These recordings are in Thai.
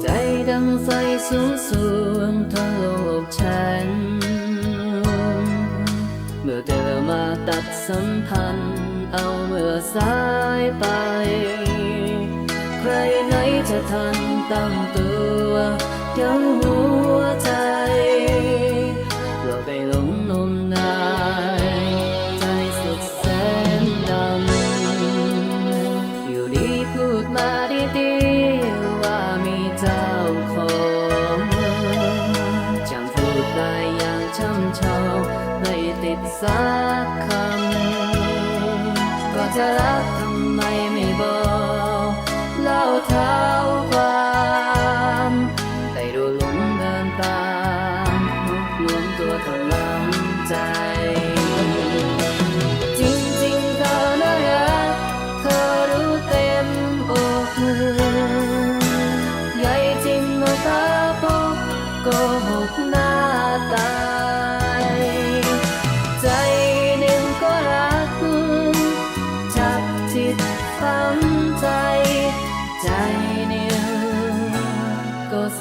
ใจดังไฟสูงสูงทั้งโลกฉัน เมื่อเธอมาตัดสัมพันธ์ เอาเมื่อสายไป ไม่ติดสักคำก็จะรักทำไมไม่บอกเล่าเท้า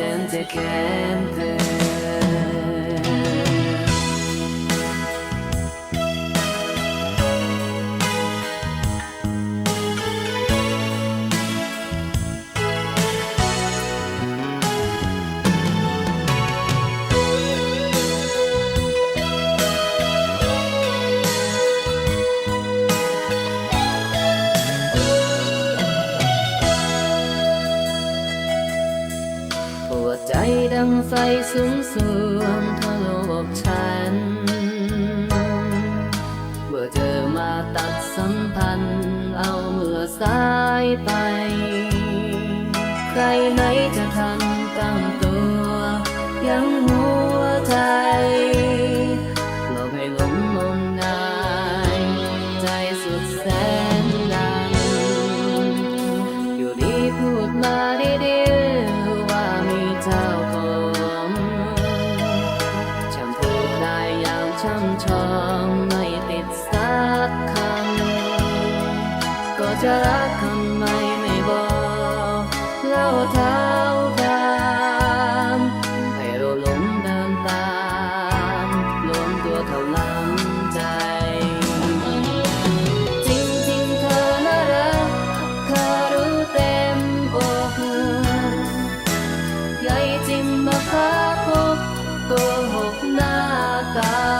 ก็แวใจดังไฟสูงสูงทะโลกฉัน เมื่อเธอมาตัดสัมพันธ์ เอาเมื่อสายไป ใครไหนจะทันตั้งตัวยังหัว ก็จะรักทำไมไม่บอกเล่าเท้าความให้เราหลงเดินตามหลงตัวเท่าล้ำใจ จริงๆเธอน่ารักเธอรู้เต็มอกใหญ่จริงมาพาพบโกหกหน้าตา